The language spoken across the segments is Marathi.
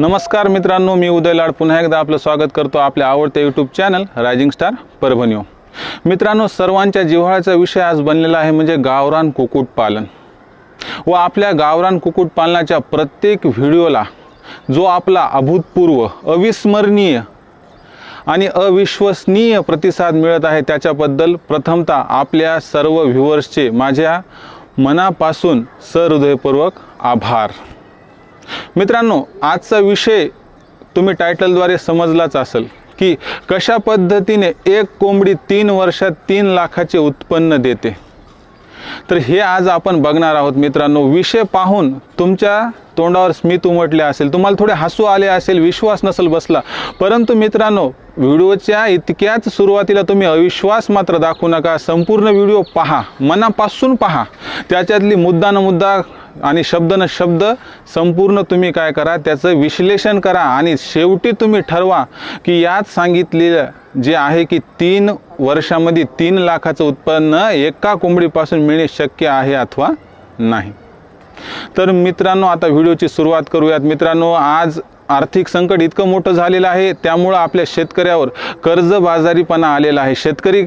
नमस्कार मित्रांनो मी उदय लाड. पुन्हा एकदा आपलं स्वागत करतो आपल्या आवडत्या यूट्यूब चॅनल रायझिंग स्टार परभणीओ मित्रांनो सर्वांच्या जिव्हाळ्याचा विषय आज बनलेला आहे म्हणजे गावरान कुक्कुटपालन. व आपल्या गावरान कुक्कुटपालनाच्या प्रत्येक व्हिडिओला जो आपला अभूतपूर्व अविस्मरणीय आणि अविश्वसनीय प्रतिसाद मिळत आहे त्याच्याबद्दल प्रथमतः आपल्या सर्व व्ह्युअर्सचे माझ्या मनापासून सहृदयपूर्वक आभार. मित्रांनो आजचा विषय तुम्ही टायटलद्वारे समजलाच असेल की कशा पद्धतीने एक कोंबडी तीन वर्षात तीन लाखाचे उत्पन्न देते. तर हे आज आपण बघणार आहोत मित्रांनो. विषय पाहून तुमच्या तोंडावर स्मित उमटले असेल तुम्हाला थोडे हसू आले असेल विश्वास नसेल बसला परंतु मित्रांनो व्हिडिओच्या इतक्याच सुरुवातीला तुम्ही अविश्वास मात्र दाखवू नका. संपूर्ण व्हिडिओ पहा मनापासून पहा. त्याच्यातली मुद्दा न मुद्दा आणि शब्द न शब्द संपूर्ण तुम्ही काय करा त्याचं विश्लेषण करा आणि शेवटी तुम्ही ठरवा की यात सांगितलेलं जे आहे की तीन वर्षामध्ये तीन लाखाचं उत्पन्न एका कोंबडीपासून मिळणे शक्य आहे अथवा नाही. तर मित्रांनो आता व्हिडिओची सुरुवात करूयात. मित्रांनो आज आर्थिक संकट इतकं मोठं झालेलं आहे त्यामुळं आपल्या शेतकऱ्यावर कर्जबाजारीपणा आलेला आहे. शेतकरी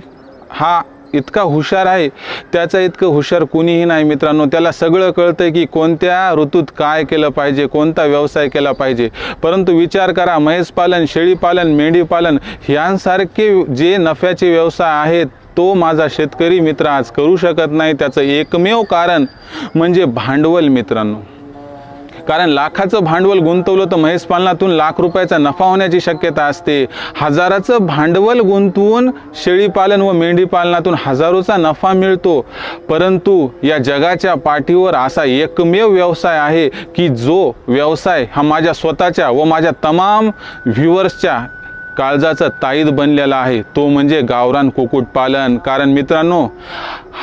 हा इतका हुशार आहे त्याचा इतकं हुशार कुणीही नाही मित्रांनो. त्याला सगळं कळतं की कोणत्या ऋतूत काय केलं पाहिजे कोणता व्यवसाय केला पाहिजे. परंतु विचार करा म्हैसपालन शेळीपालन मेंढीपालन ह्यांसारखे जे नफ्याचे व्यवसाय आहेत तो माझा शेतकरी मित्र आज करू शकत नाही. त्याचं एकमेव कारण म्हणजे भांडवल मित्रांनो. कारण लाखाचं भांडवल गुंतवलं तर महेश पालनातून लाख रुपयाचा नफा होण्याची शक्यता असते. हजाराचं भांडवल गुंतवून शेळीपालन व मेंढीपालनातून हजारोचा नफा मिळतो. परंतु या जगाच्या पाठीवर असा एकमेव व्यवसाय आहे की जो व्यवसाय हा माझ्या स्वतःच्या व माझ्या तमाम व्ह्युअर्सच्या काळजाचा ताईद बनलेला आहे. तो म्हणजे गावरान कुक्कुटपालन. कारण मित्रांनो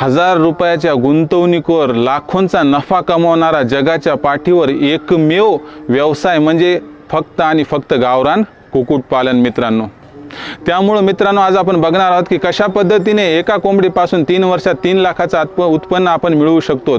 हजार रुपयाच्या गुंतवणुकीवर लाखोंचा नफा कमावणारा जगाच्या पाठीवर एकमेव व्यवसाय म्हणजे फक्त आणि फक्त गावरान कुक्कुटपालन मित्रांनो. त्यामुळं मित्रांनो आज आपण बघणार आहोत की कशा पद्धतीने एका कोंबडीपासून तीन वर्षात तीन लाखाचं आत्म उत्पन्न आपण मिळवू शकतो.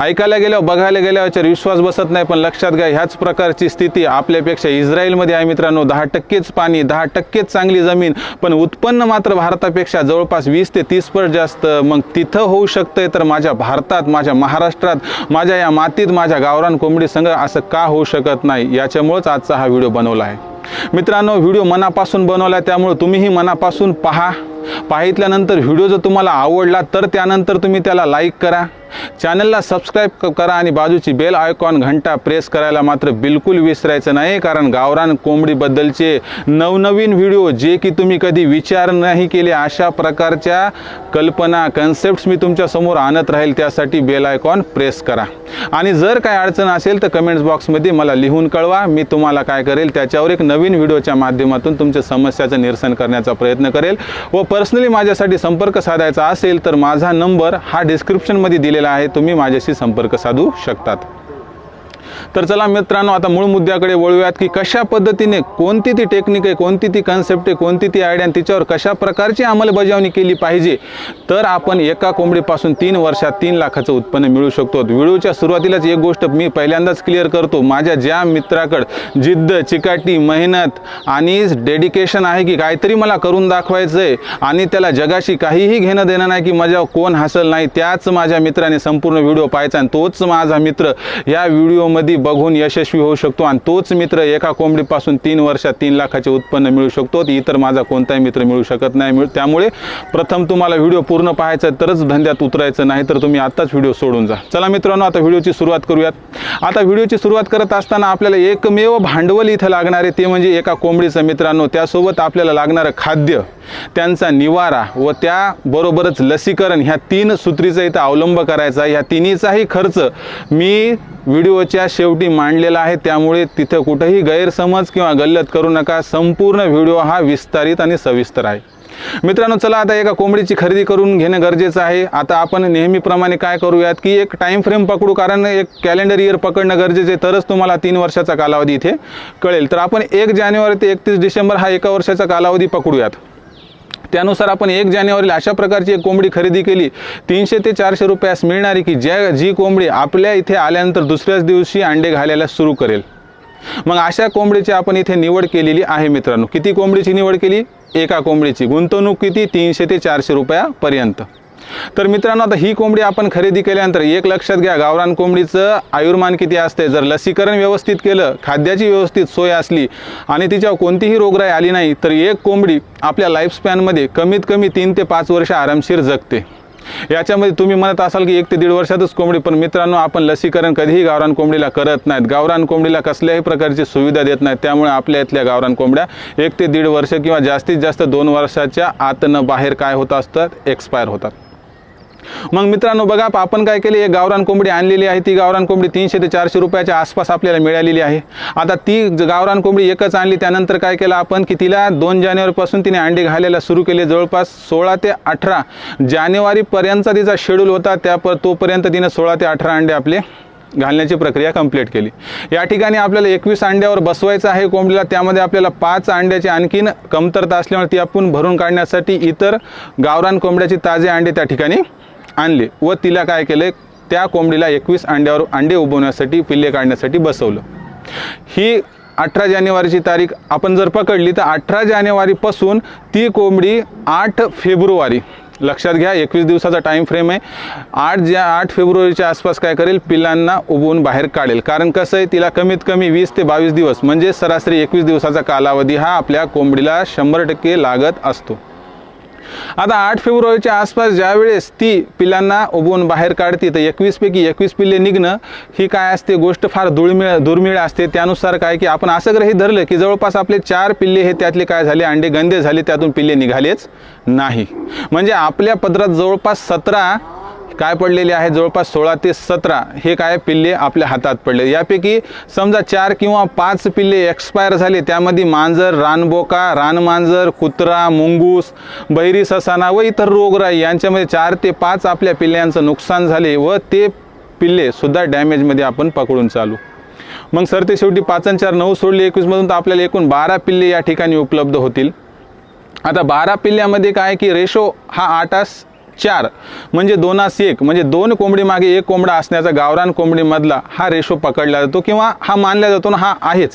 ऐकायला गेल्यावर बघायला गेल्यावर विश्वास बसत नाही पण लक्षात घ्या ह्याच प्रकारची स्थिती आपल्यापेक्षा इस्रायलमध्ये आहे मित्रांनो. दहा टक्केच पाणी दहा टक्केच चांगली जमीन पण उत्पन्न मात्र भारतापेक्षा जवळपास वीस ते तीस पट जास्त. मग तिथं होऊ शकतंय तर माझ्या भारतात माझ्या महाराष्ट्रात माझ्या या मातीत माझ्या गावरान कोंबडी संघ असं का होऊ शकत नाही? याच्यामुळंच आजचा हा व्हिडिओ बनवला आहे. मित्रांनो व्हिडिओ मनापासून बनवला त्यामुळे तुम्हीही मनापासून पहा. पाहितल्यानंतर व्हिडिओ जर तुम्हाला आवडला तर त्यानंतर तुम्ही त्याला लाईक करा. चॅनलला सबस्क्राईब करा आणि बाजूची बेल आयकॉन घंटा प्रेस करायला मात्र बिलकुल विसरायचं नाही कारण गावरान कोंबडीबद्दलचे नवनवीन व्हिडिओ जे की तुम्ही कधी विचार नाही केले अशा प्रकारच्या कल्पना कन्सेप्ट्स मी तुमच्यासमोर आणत राहील त्यासाठी बेल आयकॉन प्रेस करा. आणि जर काय अडचण असेल तर कमेंट्स बॉक्समध्ये मला लिहून कळवा मी तुम्हाला काय करेल त्याच्यावर एक नवीन व्हिडिओच्या माध्यमातून तुमच्या समस्याचं निरसन करण्याचा प्रयत्न करेल. व पर्सनली माझ्यासाठी संपर्क साधायचा असेल तर माझा नंबर हा डिस्क्रिप्शनमध्ये दिलेला आहे तुम्ही माझ्याशी संपर्क साधू शकतात. तर चला मित्रांनो आता मूळ मुद्द्याकडे वळूयात की कशा पद्धतीने कोणती ती टेक्निक आहे कोणती ती कन्सेप्ट आहे कोणती ती आयडिया आणि तिच्यावर कशा प्रकारची अंमलबजावणी केली पाहिजे तर आपण एका कोंबडीपासून तीन वर्षात तीन लाखाचं उत्पन्न मिळू शकतो. व्हिडिओच्या सुरुवातीलाच एक गोष्ट मी पहिल्यांदाच क्लिअर करतो. माझ्या ज्या मित्राकडं जिद्द चिकाटी मेहनत आणि डेडिकेशन आहे की काहीतरी मला करून दाखवायचं आहे आणि त्याला जगाशी काहीही घेणं देणं नाही की माझ्या कोण हसल नाही त्याच माझ्या मित्राने संपूर्ण व्हिडिओ पाहायचा आणि तोच माझा मित्र या व्हिडिओ मध्ये बघून यशस्वी होऊ शकतो आणि तोच मित्र एका कोंबडीपासून तीन वर्षात तीन लाखाचे उत्पन्न मिळू शकतो. इतर माझा कोणताही मित्र मिळू शकत नाही. मिळ त्यामुळे प्रथम तुम्हाला व्हिडिओ पूर्ण पाहायचा तरच धंद्यात उतरायचं नाही तर तुम्ही आत्ताच व्हिडिओ सोडून जा. चला मित्रांनो आता व्हिडिओची सुरुवात करूयात. आता व्हिडिओची सुरुवात करत असताना आपल्याला एकमेव भांडवल इथं लागणार आहे ते म्हणजे एका कोंबडीचं मित्रांनो. त्यासोबत आपल्याला लागणारं खाद्य त्यांचा निवारा व त्याबरोबरच लसीकरण ह्या तीन सूत्रीचा इथं अवलंब करायचा ह्या तिन्हीचाही खर्च मी व्हिडिओच्या शेवटी मांडलेला आहे. त्यामुळे तिथं कुठंही गैरसमज किंवा गल्लत करू नका. संपूर्ण व्हिडिओ हा विस्तारित आणि सविस्तर आहे. मित्रांनो चला आता एका कोंबडीची खरेदी करून घेणं गरजेचं आहे. आता आपण नेहमीप्रमाणे काय करूयात की एक टाईम फ्रेम पकडू कारण एक कॅलेंडर इयर पकडणं गरजेचं आहे. तरच तुम्हाला तीन वर्षाचा कालावधी इथे कळेल. तर आपण एक जानेवारी ते एकतीस डिसेंबर हा एका वर्षाचा कालावधी पकडूयात. त्यानुसार आपण एक जानेवारीला अशा प्रकारची एक कोंबडी खरेदी केली. तीनशे ते चारशे रुपयास मिळणारी की ज्या जी कोंबडी आपल्या इथे आल्यानंतर दुसऱ्याच दिवशी अंडे घालायला सुरू करेल. मग अशा कोंबडीची आपण इथे निवड केलेली आहे मित्रांनो. किती कोंबडीची निवड केली? एका कोंबडीची. गुंतवणूक किती? तीनशे ते चारशे रुपयापर्यंत. तर मित्रांनो आता ही कोंबडी आपण खरेदी केल्यानंतर एक लक्षात घ्या गावरान कोंबडीचं आयुर्मान किती असते जर लसीकरण व्यवस्थित केलं खाद्याची व्यवस्थित सोय असली आणि तिच्यावर कोणतीही रोगराई आली नाही तर एक कोंबडी आपल्या लाईफस्पॅनमध्ये कमीत कमी तीन ते पाच वर्ष आरामशीर जगते. याच्यामध्ये तुम्ही म्हणत असाल की एक ते दीड वर्षातच कोंबडी पण मित्रांनो आपण लसीकरण कधीही गावरान कोंबडीला करत नाहीत. गावरान कोंबडीला कसल्याही प्रकारची सुविधा देत नाहीत. त्यामुळे आपल्या इथल्या गावरान कोंबड्या एक ते दीड वर्ष किंवा जास्तीत जास्त दोन वर्षाच्या आतनं बाहेर काय होत असतात? एक्सपायर होतात. मग मित्रांनो बघा आपण काय केले एक गावरान कोंबडी आणलेली आहे. ती गावरान कोंबडी तीनशे ते चारशे रुपयाच्या आसपास आपल्याला मिळालेली आहे. आता ती ज- गावरान कोंबडी एकच आणली त्यानंतर काय केलं आपण की तिला दोन जानेवारीपासून तिने अंडे घालायला सुरू केले. जवळपास सोळा ते अठरा जानेवारीपर्यंतचा तिचा शेड्यूल होता. त्या पर तोपर्यंत तिने सोळा ते अठरा अंडे आपले घालण्याची प्रक्रिया कंप्लीट केली. या ठिकाणी आपल्याला एकवीस अंड्यावर बसवायचं आहे कोंबडीला. त्यामध्ये आपल्याला पाच अंड्याची आणखीन कमतरता असल्यामुळे ती आपण भरून काढण्यासाठी इतर गावरान कोंबड्याची ताजे अंडे त्या ठिकाणी आणले व तिला काय केलं? त्या कोंबडीला एकवीस अंड्यावर अंडे उबवण्यासाठी पिल्ले काढण्यासाठी बसवलं. ही अठरा जानेवारीची तारीख आपण जर पकडली तर अठरा जानेवारीपासून ती कोंबडी आठ फेब्रुवारी लक्षात घ्या एकवीस दिवसाचा टाईम फ्रेम आहे. आठ ज्या आठ फेब्रुवारीच्या आसपास काय करेल? पिल्लांना उबवून बाहेर काढेल. कारण कसं आहे तिला कमीत कमी वीस ते बावीस दिवस म्हणजे सरासरी एकवीस दिवसाचा कालावधी हा आपल्या कोंबडीला शंभर टक्के लागत असतो. आता आठ फेब्रुवारीच्या आसपास ज्यावेळेस ती पिल्लांना उबवून बाहेर काढते तर एकवीसपैकी एकवीस पिल्ले निघणं ही काय असते गोष्ट फार दुर्मिळ दुर्मिळ असते. त्यानुसार काय की आपण असं ग्रही धरलं की जवळपास आपले चार पिल्ले हे त्यातले काय झाले अंडे गंदे झाले त्यातून पिल्ले निघालेच नाही. म्हणजे आपल्या पदरात जवळपास सतरा काय पडलेले आहे? जवळपास सोळा ते सतरा हे काय पिल्ले आपल्या हातात पडले. यापैकी समजा चार किंवा पाच पिल्ले एक्सपायर झाले. त्यामध्ये मांजर रानबोका रानमांजर कुत्रा मुंगूस बैरी ससाना व इतर रोगराई यांच्यामध्ये चार ते पाच आपल्या पिल्ल्यांचं नुकसान झाले व ते पिल्ले सुद्धा डॅमेजमध्ये आपण पकडून चालू. मग सर ते शेवटी पाच आणि चार नऊ सोडले. एकवीसमधून तर आपल्याला एकूण बारा पिल्ले या ठिकाणी उपलब्ध होतील. आता बारा पिल्ल्यामध्ये काय की रेशो हा आठास चार. म्हणजे दोनास एक. म्हणजे दोन कोंबडी मागे एक कोंबडा असण्याचा गावरान कोंबडीमधला हा रेशो पकडला जातो किंवा हा मानला जातो ना हा आहेच.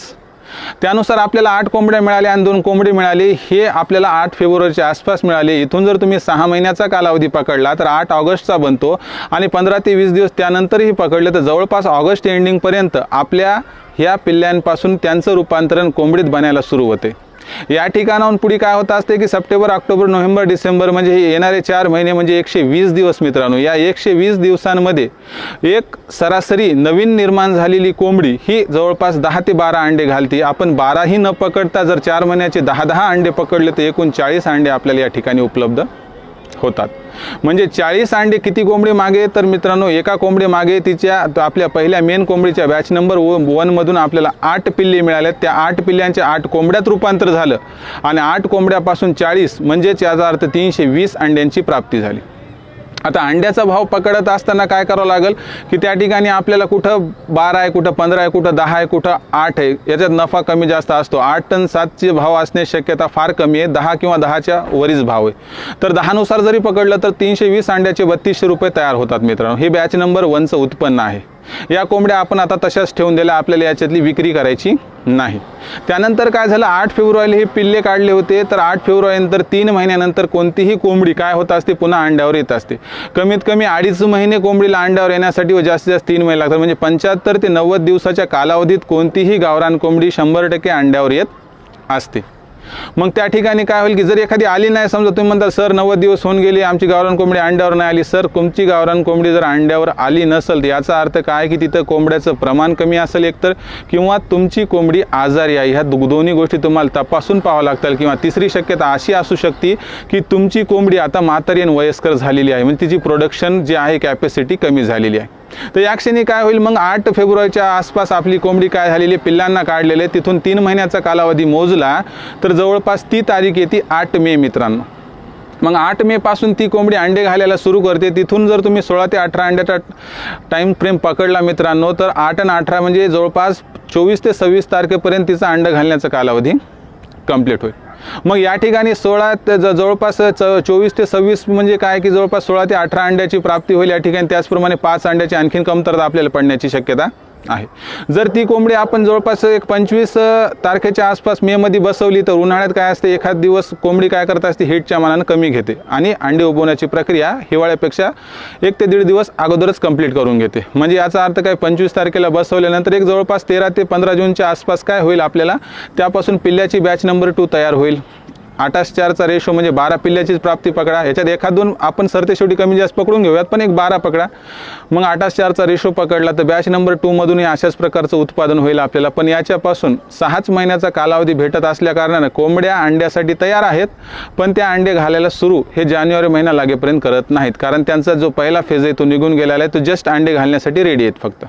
त्यानुसार आपल्याला आठ कोंबड्या मिळाल्या आणि दोन कोंबडी मिळाली. हे आपल्याला आठ फेब्रुवारीच्या आसपास मिळाले. इथून जर तुम्ही सहा महिन्याचा कालावधी पकडला तर आठ ऑगस्टचा बनतो आणि पंधरा ते वीस दिवस त्यानंतरही पकडले तर जवळपास ऑगस्ट एंडिंगपर्यंत आपल्या ह्या पिल्ल्यांपासून त्यांचं रूपांतरण कोंबडीत बनायला सुरू होते. या ठिकाणाहून पुढे काय होत असते की सप्टेंबर ऑक्टोबर नोव्हेंबर डिसेंबर म्हणजे हे येणारे चार महिने म्हणजे एकशे वीस दिवस मित्रांनो. या एकशे वीस दिवसांमध्ये एक सरासरी नवीन निर्माण झालेली कोंबडी ही जवळपास दहा ते बारा अंडे घालते. आपण बाराही न पकडता जर चार महिन्याचे दहा दहा अंडे पकडले तर एकूण चाळीस अंडे आपल्याला या ठिकाणी उपलब्ध होतात. म्हणजे चाळीस अंडे किती कोंबडी मागे? तर मित्रांनो एका कोंबडी मागे तिच्या आपल्या पहिल्या मेन कोंबडीच्या बॅच नंबर वनमधून आपल्याला आठ पिल्ले मिळाल्या त्या आठ पिल्ल्यांच्या आठ कोंबड्यात रूपांतर झालं. आणि आठ कोंबड्यापासून चाळीस म्हणजेच याचा अर्थ तीनशे वीस अंड्यांची प्राप्ती झाली. आता अंड्याचा भाव पकडत असताना काय करावं लागेल की त्या ठिकाणी आपल्याला कुठं बारा आहे कुठं पंधरा आहे कुठं दहा आहे कुठं आठ आहे याच्यात नफा कमी जास्त असतो. आठ टन सातचे भाव असण्याची शक्यता फार कमी आहे. दहा किंवा दहाच्या वरीच भाव आहे. तर दहानुसार जरी पकडलं तर तीनशे वीस अंड्याचे बत्तीसशे रुपये तयार होतात मित्रांनो. हे बॅच नंबर वनचं उत्पन्न आहे. या कोंबड्या आपण आता तशाच ठेवून दिल्या आपल्याला याच्यातली विक्री करायची नाही. त्यानंतर काय झालं आठ फेब्रुवारीला हे पिल्ले काढले होते तर आठ फेब्रुवारीनंतर तीन महिन्यानंतर कोणतीही कोंबडी काय होत असते पुन्हा अंड्यावर येत असते. कमीत कमी अडीच महिने कोंबडीला अंड्यावर येण्यासाठी व जास्तीत जास्त तीन महिने लागतात. म्हणजे पंच्याहत्तर ते नव्वद दिवसाच्या कालावधीत कोणतीही गावरान कोंबडी शंभर टक्के अंड्यावर येत असते. मग त्या ठिकाणी काय होईल की जर एखादी आली नाही समजा तुम्ही म्हणता सर नव्वद दिवस होऊन गेली आमची गावरान कोंबडी अंड्यावर नाही आली. सर तुमची गावरान कोंबडी जर अंड्यावर आली नसेल तर याचा अर्थ काय की तिथं कोंबड्याचं प्रमाण कमी असेल एकतर किंवा तुमची कोंबडी आजारी आहे. ह्या दोन्ही गोष्टी तुम्हाला तपासून पाहावं लागतील. किंवा तिसरी शक्यता अशी असू शकते की तुमची कोंबडी आता म्हातारी आणि वयस्कर झालेली आहे. म्हणजे तिची प्रोडक्शन जी आहे कॅपॅसिटी कमी झालेली आहे. तर या क्षणी काय होईल? मग आठ फेब्रुवारीच्या आसपास आपली कोंबडी काय झालेली पिल्लांना काढलेले तिथून तीन महिन्याचा कालावधी मोजला तर जवळपास ती तारीख येते आठ मे मित्रांनो. मग आठ मे पासून ती कोंबडी अंडे घालायला सुरू करते. तिथून जर तुम्ही सोळा ते अठरा अंड्याचा टाईम फ्रेम पकडला मित्रांनो तर आठ आणि अठरा म्हणजे जवळपास चोवीस ते सव्वीस तारखेपर्यंत तिचा अंडं घालण्याचा कालावधी कंप्लीट होईल. मग या ठिकाणी सोळा ते जवळपास च चोवीस ते सव्वीस म्हणजे काय की जवळपास सोळा ते अठरा अंड्याची प्राप्ती होईल या ठिकाणी. त्याचप्रमाणे पाच अंड्याची आणखीन कमतरता आपल्याला पडण्याची शक्यता. आहे. जर ती कोंबडी आपण जवळपास एक पंचवीस तारखेच्या आसपास मेमध्ये बसवली तर उन्हाळ्यात काय असते? एखाद दिवस कोंबडी काय करत असते? हिटच्या मानानं कमी घेते आणि अंडे उबवण्याची प्रक्रिया हिवाळ्यापेक्षा एक ते दीड दिवस अगोदरच कंप्लीट करून घेते. म्हणजे याचा अर्थ काय? पंचवीस तारखेला बसवल्यानंतर एक जवळपास तेरा ते पंधरा जूनच्या आसपास काय होईल आपल्याला? त्यापासून पिल्ल्याची बॅच नंबर टू तयार होईल. आठास चारचा रेशो म्हणजे बारा पिल्ल्याचीच प्राप्ती पकडा. याच्यात एखाद दोन आपण सरते शेवटी कमी जास्त पकडून घेऊयात पण एक बारा पकडा. मग आठास चारचा रेशो पकडला तर बॅच नंबर टूमधूनही अशाच प्रकारचं उत्पादन होईल आपल्याला. पण याच्यापासून सहाच महिन्याचा कालावधी भेटत असल्या कारणानं कोंबड्या अंड्यासाठी तयार आहेत पण त्या अंडे घालायला सुरू हे जानेवारी महिना लागेपर्यंत करत नाहीत. कारण त्यांचा जो पहिला फेज आहे तो निघून गेलेला आहे तो जस्ट अंडे घालण्यासाठी रेडी आहेत फक्त.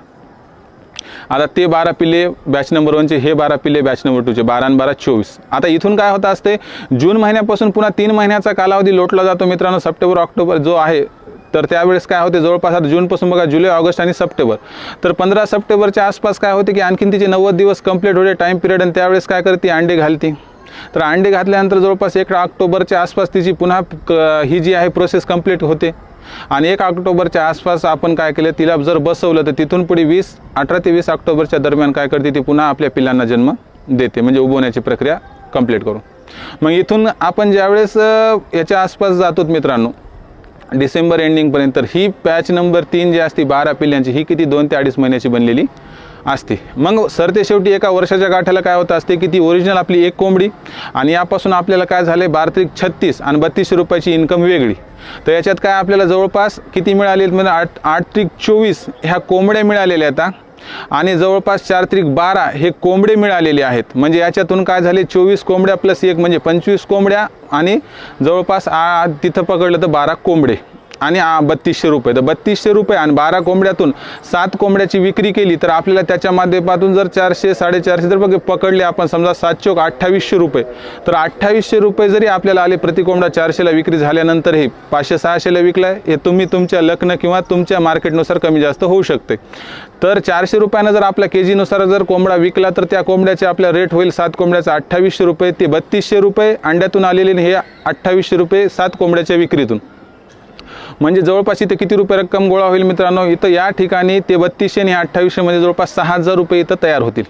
आता ते बारा पिल्ले बॅच नंबर वनचे हे बारा पिल्ले बॅच नंबर टूचे बारा आणि बारा चोवीस. आता इथून काय होत असते? जून महिन्यापासून पुन्हा तीन महिन्याचा कालावधी लोटला जातो मित्रांनो सप्टेंबर ऑक्टोबर जो आहे तर त्यावेळेस काय होते? जवळपास आता जूनपासून बघा जुलै ऑगस्ट आणि सप्टेंबर. तर पंधरा सप्टेंबरच्या आसपास काय होते की आणखीन तिचे नव्वद दिवस कंप्लीट होते टाईम पिरियड आणि त्यावेळेस काय करते? अंडे घालते. तर अंडे घातल्यानंतर जवळपास एक ऑक्टोबरच्या आसपास तिची पुन्हा ही जी आहे प्रोसेस कंप्लीट होते. आणि एक ऑक्टोबरच्या आसपास आपण काय केलं तिला जर बसवलं तर तिथून पुढे वीस अठरा ते वीस ऑक्टोबरच्या दरम्यान काय करते ती पुन्हा आपल्या पिल्लांना जन्म देते म्हणजे उबवण्याची प्रक्रिया कंप्लीट करून. मग इथून आपण ज्यावेळेस याच्या आसपास जातो मित्रांनो डिसेंबर एंडिंगपर्यंत तर ही पॅच नंबर तीन जी असते बारा पिल्ल्यांची ही किती दोन ते अडीच महिन्याची बनलेली. असते. मग सरते शेवटी एका वर्षाच्या गाठ्याला काय होत असते की ती ओरिजिनल आपली एक कोंबडी आणि यापासून आपल्याला काय झाले बारा छत्तीस आणि बत्तीसशे रुपयाची इन्कम वेगळी. तर याच्यात काय आपल्याला जवळपास किती मिळाले? म्हणजे आठ आठ त्रिक चोवीस ह्या कोंबड्या मिळालेल्या आहेत आणि जवळपास चार त्रिक बारा हे कोंबडे मिळालेले आहेत. म्हणजे याच्यातून काय झाले? चोवीस कोंबड्या प्लस एक म्हणजे पंचवीस कोंबड्या आणि जवळपास आ तिथं पकडलं तर बारा कोंबडे. आणि बत्तीसशे रुपये. तर बत्तीसशे रुपये आणि बारा कोंबड्यातून सात कोंबड्याची विक्री केली तर आपल्याला त्याच्या माध्यमातून जर चारशे साडेचारशे जर बघ पकडले आपण समजा सात चौक अठ्ठावीसशे रुपये तर अठ्ठावीसशे रुपये जरी आपल्याला आले प्रति कोंबडा चारशेला विक्री झाल्यानंतर हे पाचशे सहाशेला विकलाय हे तुम्ही तुमच्या लग्न किंवा तुमच्या मार्केटनुसार कमी जास्त होऊ शकते. तर चारशे रुपयानं जर आपल्या के जीनुसार जर कोंबडा विकला तर त्या कोंबड्याचे आपला रेट होईल सात कोंबड्याचा अठ्ठावीसशे रुपये ते बत्तीसशे रुपये अंड्यातून आलेले हे अठ्ठावीसशे रुपये सात कोंबड्याच्या विक्रीतून. म्हणजे जवळपास इथे किती रुपये रक्कम गोळा होईल मित्रांनो? इथं या ठिकाणी ते बत्तीसशे आणि अठ्ठावीसशे म्हणजे जवळपास सहा हजार रुपये इथं तयार होतील.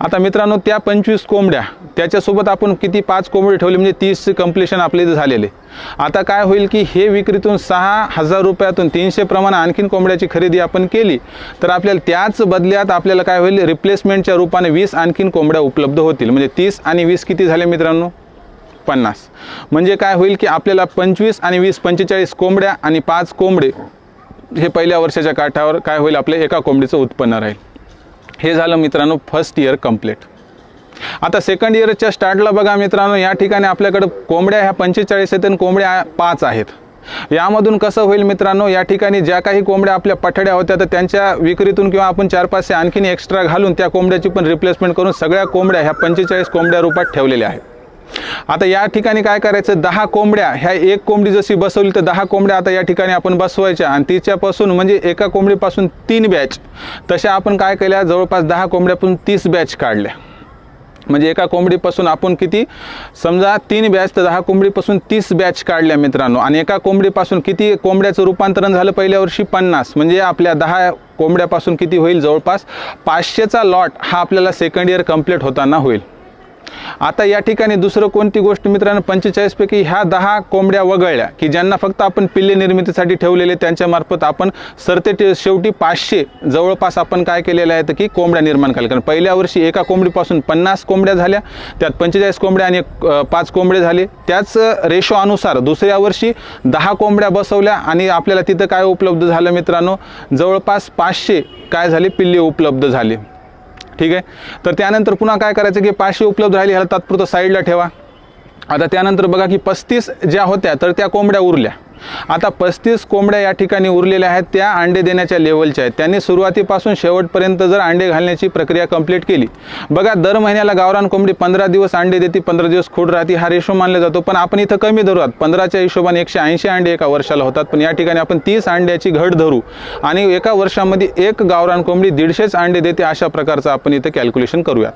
आता मित्रांनो त्या पंचवीस कोंबड्या त्याच्यासोबत आपण किती पाच कोंबडी ठेवली? म्हणजे तीस कम्प्लिशन आपले इथं झालेले. आता काय होईल की हे विक्रीतून सहा हजार रुपयातून तीनशे प्रमाण आणखीन कोंबड्याची खरेदी आपण केली तर आपल्याला त्याच बदल्यात आपल्याला काय होईल? रिप्लेसमेंटच्या रूपाने वीस आणखीन कोंबड्या उपलब्ध होतील. म्हणजे तीस आणि वीस किती झाले मित्रांनो? पन्नास. म्हणजे काय होईल की आपल्याला पंचवीस आणि वीस पंचेचाळीस कोंबड्या आणि पाच कोंबडे हे पहिल्या वर्षाच्या काठावर काय होईल? आपल्या एका कोंबडीचं उत्पन्न राहील. हे झालं मित्रांनो फर्स्ट इयर कंप्लीट आता सेकंड इयरच्या स्टार्टला बघा मित्रांनो या ठिकाणी आपल्याकडं कोंबड्या ह्या पंचेचाळीस आहेत आणि कोंबड्या पाच आहेत. यामधून कसं होईल मित्रांनो या ठिकाणी ज्या काही कोंबड्या आपल्या पठड्या होत्या तर त्यांच्या विक्रीतून किंवा आपण चार पाचशे आणखीन एक्स्ट्रा घालून त्या कोंबड्याची पण रिप्लेसमेंट करून सगळ्या कोंबड्या ह्या पंचेचाळीस कोंबड्या रूपात ठेवलेल्या आहेत. आता या ठिकाणी काय करायचं? दहा कोंबड्या ह्या एक कोंबडी जशी बसवली तर दहा कोंबड्या आता या ठिकाणी आपण बसवायच्या आणि तिच्यापासून म्हणजे एका कोंबडीपासून तीन बॅच. तशा आपण काय केल्या? जवळपास दहा कोंबड्यापासून तीस बॅच काढल्या. म्हणजे एका कोंबडीपासून आपण किती? समजा तीन बॅच तर दहा कोंबडीपासून तीस बॅच काढल्या मित्रांनो. आणि एका कोंबडीपासून किती कोंबड्याचं रूपांतरण झालं पहिल्या वर्षी? पन्नास. म्हणजे आपल्या दहा कोंबड्यापासून किती होईल? जवळपास पाचशेचा लॉट हा आपल्याला सेकंड इयर कंप्लीट होताना होईल. आता या ठिकाणी दुसरं कोणती गोष्ट मित्रांनो? पंचेचाळीसपैकी ह्या दहा कोंबड्या वगळल्या की ज्यांना फक्त आपण पिल्ले निर्मितीसाठी ठेवलेले त्यांच्यामार्फत आपण सरते ते- शेवटी पाचशे जवळपास आपण काय केलेलं आहे तर की कोंबड्या निर्माण केल्या. कारण पहिल्या वर्षी एका कोंबडीपासून पन्नास कोंबड्या झाल्या त्यात पंचेचाळीस कोंबड्या आणि पाच कोंबडे झाले. त्याच रेशो अनुसार दुसऱ्या वर्षी दहा कोंबड्या बसवल्या आणि आपल्याला तिथं काय उपलब्ध झालं मित्रांनो? जवळपास पाचशे काय झाले? पिल्ले उपलब्ध झाले. ठीक आहे? तर त्यानंतर पुन्हा काय करायचं की पाचशे उपलब्ध राहिली ह्याला तात्पुरतं साईडला ठेवा. आता त्यानंतर बघा की पस्तीस ज्या होत्या तर त्या कोंबड्या उरल्या. आता पस्तीस कोंबड्या या ठिकाणी उरलेल्या आहेत. त्या अंडे देण्याच्या लेवलच्या आहेत. त्यांनी सुरुवातीपासून शेवटपर्यंत जर अंडे घालण्याची प्रक्रिया कंप्लीट केली. बघा दर महिन्याला गावरान कोंबडी पंधरा दिवस अंडे देते पंधरा दिवस खोड राहते. हा रेशो मानला जातो. पण आपण इथं कमी धरू पंधराच्या हिशोबाने एकशे ऐंशी अंडे एका वर्षाला होतात. पण या ठिकाणी आपण तीस अंड्याची घट धरू. आणि एका वर्षामध्ये एक गावरान कोंबडी दीडशेच अंडे देते अशा प्रकारचं आपण इथं कॅल्क्युलेशन करूयात.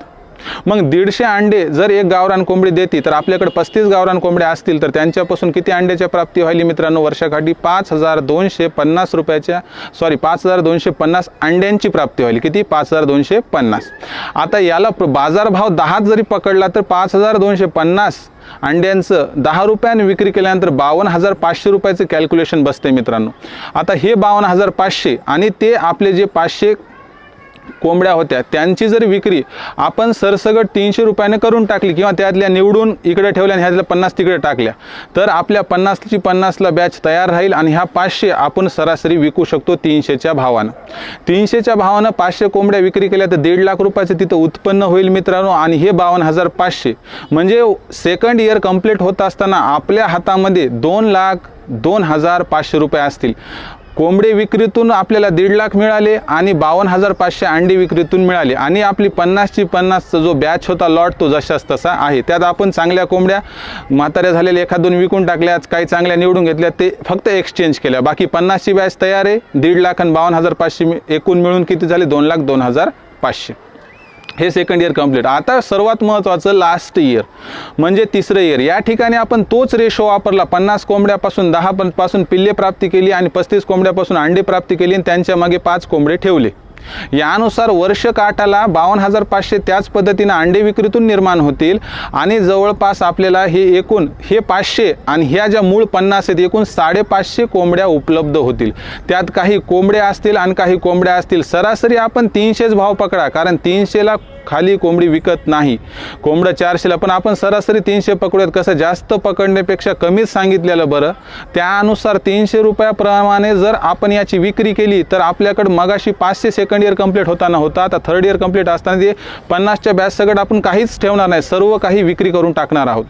मग दीडशे अंडे जर एक गावरान कोंबडी देते तर आपल्याकडे पस्तीस गावरान कोंबड्या असतील तर त्यांच्यापासून किती अंड्याच्या प्राप्ती व्हायली मित्रांनो? वर्षाकाठी पाच हजार दोनशे पन्नास रुपयाच्या सॉरी पाच हजार दोनशे पन्नास अंड्यांची प्राप्ती व्हायली. किती? पाच हजार दोनशे पन्नास. आता याला बाजारभाव दहाच जरी पकडला तर पाच हजार दोनशे पन्नास अंड्यांचं दहा रुपयाने विक्री केल्यानंतर बावन्न हजार पाचशे रुपयाचं कॅल्क्युलेशन बसते मित्रांनो. आता हे बावन्न हजार पाचशे आणि ते आपले जे पाचशे कोंबड्या होत्या त्यांची जर विक्री आपण सरसगट तीनशे रुपयाने करून टाकली किंवा त्यातल्या निवडून इकडे ठेवल्या आणि ह्यातल्या पन्नास तिकडे टाकल्या तर आपल्या पन्नासची पन्नासला बॅच तयार राहील आणि ह्या पाचशे आपण सरासरी विकू शकतो तीनशेच्या भावानं. तीनशेच्या भावानं पाचशे कोंबड्या विक्री केल्या तर दीड लाख रुपयाचं तिथं उत्पन्न होईल मित्रांनो आणि हे बावन्न हजार पाचशे. म्हणजे सेकंड इयर कंप्लीट होत असताना आपल्या हातामध्ये दोन लाख दोन हजार पाचशे रुपये असतील. कोंबडी विक्रीतून आपल्याला दीड लाख मिळाले आणि बावन्न हजार पाचशे अंडी विक्रीतून मिळाले. आणि आपली पन्नासची पन्नासचा जो बॅच होता लॉट तो जशाच तसा आहे. त्यात आपण चांगल्या कोंबड्या म्हाताऱ्या झालेल्या एखाद दोन विकून टाकल्या काही चांगल्या निवडून घेतल्या ते फक्त एक्सचेंज केल्या. बाकी पन्नासची बॅच तयार आहे दीड लाख आणि बावन्न हजार पाचशे एकूण मिळून किती झाले? दोन लाख दोन हजार पाचशे. हे सेकंड इयर कंप्लीट आता सर्वात महत्त्वाचं लास्ट इयर म्हणजे तिसरं इयर या ठिकाणी आपण तोच रेशो वापरला. पन्नास कोंबड्यापासून दहा पासून पिल्ले प्राप्ती केली आणि पस्तीस कोंबड्यापासून अंडे प्राप्ती केली आणि त्यांच्या मागे पाच कोंबडे ठेवले. यानुसार वर्ष काठाला बावन्न हजार पाचशे त्याच पद्धतीनं अंडे विक्रीतून निर्माण होतील. आणि जवळपास आपल्याला हे एकूण हे पाचशे आणि ह्या ज्या मूळ पन्नास आहेत एकूण साडेपाचशे कोंबड्या उपलब्ध होतील. त्यात काही कोंबड्या असतील आणि काही कोंबड्या असतील. सरासरी आपण तीनशेच भाव पकडा कारण तीनशेला खाली कोंबडी विकत नाही. कोंबडं चारशेला पण आपण सरासरी तीनशे पकडूयात. कसं जास्त पकडण्यापेक्षा कमीच सांगितलेलं बरं. त्यानुसार तीनशे रुपयाप्रमाणे जर आपण याची विक्री केली तर आपल्याकडं मगाशी पाचशे सेकंड इयर कंप्लीट होताना होता. आता थर्ड इयर कंप्लीट असताना ते पन्नासच्या बॅच सगळं आपण काहीच ठेवणार नाही. सर्व काही विक्री करून टाकणार आहोत.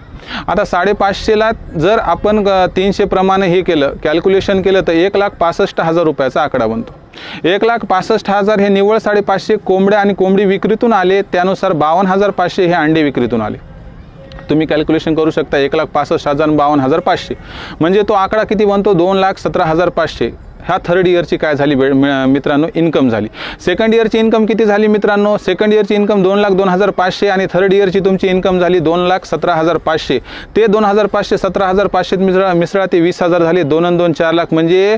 आता साडेपाचशेला जर आपण तीनशेप्रमाणे हे केलं कॅल्क्युलेशन केलं तर एक लाख पासष्ट हजार रुपयाचा आकडा बनतो. एक लाख पासष्ट हजार हे निव्वळ साडेपाचशे कोंबड्या आणि कोंबडी विक्रीतून आले. त्यानुसार बावन्न हजार पाचशे हे अंडे विक्रीतून आले. तुम्ही कॅल्क्युलेशन करू शकता एक लाख पासष्ट हजार बावन्न हजार पाचशे. म्हणजे तो आकडा किती बनतो? दोन लाख सतरा हजार पाचशे. ह्या थर्ड इयरची काय झाली बे- मि- मित्रांनो इन्कम झाली. सेकंड इयरची इन्कम किती झाली मित्रांनो? सेकंड इयरची इन्कम दोन लाख दोन हजार पाचशे आणि थर्ड इयरची तुमची इन्कम झाली दोन लाख सतरा हजार पाचशे. ते दोन हजार पाचशे सतरा हजार पाचशे मिसळा मिसळा ते वीस हजार झाले दोन दोन चार लाख. म्हणजे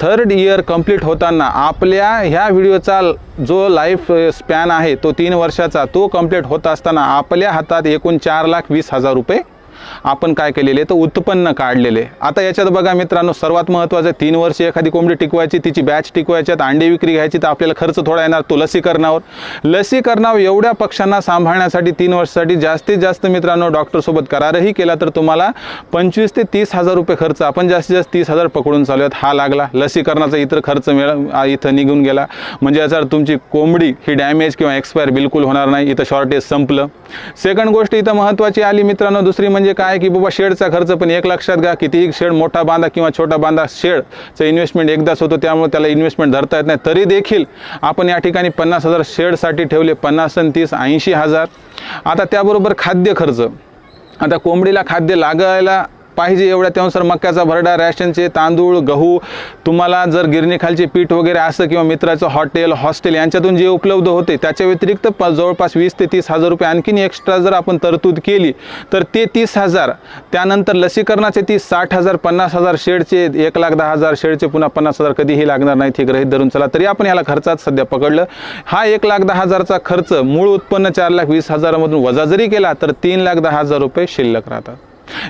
थर्ड इयर कंप्लीट होताना आपल्या ह्या व्हिडिओचा जो लाईफ स्पॅन आहे तो तीन वर्षाचा तो कंप्लीट होत असताना आपल्या हातात एकूण चार लाख वीस हजार रुपये आपण काय केलेले तर उत्पन्न काढलेले. आता याच्यात बघा मित्रांनो सर्वात महत्त्वाचं तीन वर्ष एखादी कोंबडी टिकवायची तिची बॅच टिकवायच्यात अंडे विक्री घ्यायची तर आपल्याला खर्च थोडा येणार तो लसीकरणावर. लसीकरणावर एवढ्या पक्षांना सांभाळण्यासाठी तीन वर्षासाठी जास्तीत जास्त मित्रांनो डॉक्टरसोबत करारही केला तर तुम्हाला पंचवीस ते तीस हजार रुपये खर्च आपण जास्तीत जास्त तीस हजार पकडून चालू आहेत हा लागला. लसीकरणाचा इतर खर्च मिळ इथं निघून गेला. म्हणजे याचा तुमची कोंबडी ही डॅमेज किंवा एक्सपायर बिलकुल होणार नाही इथं शॉर्टेज संपलं. सेकंड गोष्ट इथं महत्त्वाची आली मित्रांनो दुसरी म्हणजे म्हणजे काय की बाबा शेडचा खर्च पण एक लक्षात घ्या कितीही शेड मोठा बांधा किंवा छोटा बांधा शेडचं इन्व्हेस्टमेंट एकदाच होतो त्यामुळे त्याला इन्व्हेस्टमेंट धरता येत नाही. तरी देखील आपण या ठिकाणी पन्नास हजार शेडसाठी ठेवले पन्नास आणि तीस ऐंशी हजार. आता त्याबरोबर खाद्य खर्च. आता कोंबडीला खाद्य लागायला पाहिजे एवढ्या त्यानुसार मक्याचा भरडा रॅशनचे तांदूळ गहू तुम्हाला जर गिरणीखालचे पीठ वगैरे असं किंवा मित्राचं हॉटेल हॉस्टेल यांच्यातून जे उपलब्ध होते त्याच्या व्यतिरिक्त प जवळपास वीस ते तीस हजार रुपये आणखीन एक्स्ट्रा जर आपण तरतूद केली तर ते तीस हजार त्यानंतर लसीकरणाचे ती साठ हजार पन्नास हजार शेडचे एक लाख दहा हजार शेडचे पुन्हा पन्नास हजार कधीही लागणार नाही हे ग्रहित धरून चला. तरी आपण याला खर्चात सध्या पकडलं. हा एक लाख दहा हजारचा खर्च मूळ उत्पन्न चार लाख वीस हजारामधून वजा जरी केला तर तीन लाख दहा हजार रुपये शिल्लक राहतात.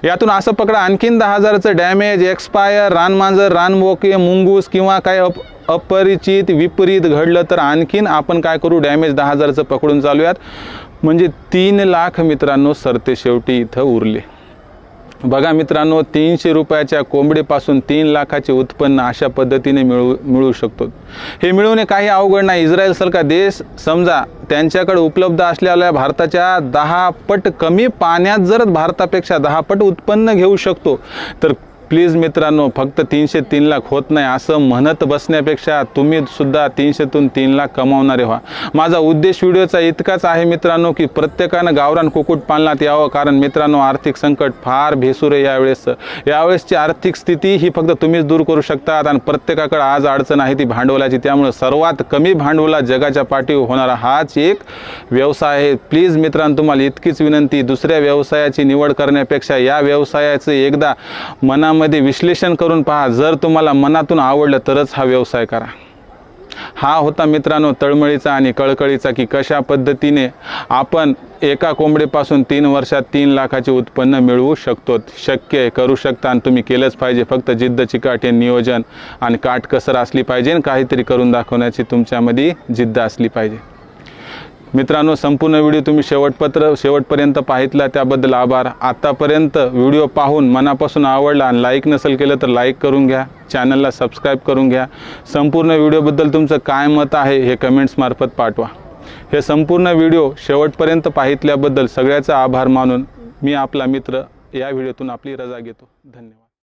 यातून असं पकडा आणखीन दहा हजाराचं डॅमेज एक्सपायर रानमांजर रानमोके मुंगूस किंवा काय अप अपरिचित विपरीत घडलं तर आणखीन आपण काय करू? डॅमेज दहा हजाराचं पकडून चालूयात. म्हणजे तीन लाख मित्रांनो सरते शेवटी इथं उरले. बघा मित्रांनो तीनशे रुपयाच्या कोंबडीपासून तीन लाखाचे उत्पन्न अशा पद्धतीने मिळू मिळू शकतो. हे मिळवणे काही अवघड नाही. इस्रायलसारखा देश समजा त्यांच्याकडे उपलब्ध असलेल्या भारताच्या दहा पट कमी पाण्यात जर भारतापेक्षा दहा पट उत्पन्न घेऊ शकतो तर प्लीज मित्रांनो फक्त तीनशे तीन लाख होत नाही असं म्हणत बसण्यापेक्षा तुम्ही सुद्धा तीनशेतून तीन लाख कमावणारे व्हा. माझा उद्देश व्हिडिओचा इतकाच आहे मित्रांनो की प्रत्येकानं गावरान कुक्कुटपालनात यावं कारण मित्रांनो आर्थिक संकट फार भेसूर आहे यावेळेस. यावेळेसची आर्थिक स्थिती ही फक्त तुम्हीच दूर करू शकतात आणि प्रत्येकाकडे आज अडचण आहे ती भांडवलाची. त्यामुळे सर्वात कमी भांडवला जगाच्या पाठीवर होणारा हाच एक व्यवसाय आहे. प्लीज मित्रांनो तुम्हाला इतकीच विनंती दुसऱ्या व्यवसायाची निवड करण्यापेक्षा या व्यवसायाचं एकदा मध्ये विश्लेषण करून पहा. जर तुम्हाला मनातून आवडलं तरच हा व्यवसाय करा. हा होता मित्रांनो तळमळीचा आणि कळकळीचा की कशा पद्धतीने आपण एका कोंबडीपासून तीन वर्षात तीन लाखाचे उत्पन्न मिळवू शकतो शक्य आहे करू शकता आणि तुम्ही केलंच पाहिजे. फक्त जिद्द चिकाटे नियोजन आणि काटकसर असली पाहिजे आणि काहीतरी करून दाखवण्याची तुमच्यामध्ये जिद्द असली पाहिजे. मित्रांनो संपूर्ण व्हिडिओ तुम्ही शेवटपत्र शेवटपर्यंत पाहितला त्याबद्दल आभार. आतापर्यंत व्हिडिओ पाहून मनापासून आवडला आणि लाईक नसेल केलं तर लाईक करून घ्या. चॅनलला सबस्क्राईब करून घ्या. संपूर्ण व्हिडिओबद्दल तुमचं काय मत आहे हे कमेंट्समार्फत पाठवा. हे संपूर्ण व्हिडिओ शेवटपर्यंत पाहितल्याबद्दल सगळ्याचा आभार मानून मी आपला मित्र या व्हिडिओतून आपली रजा घेतो. धन्यवाद.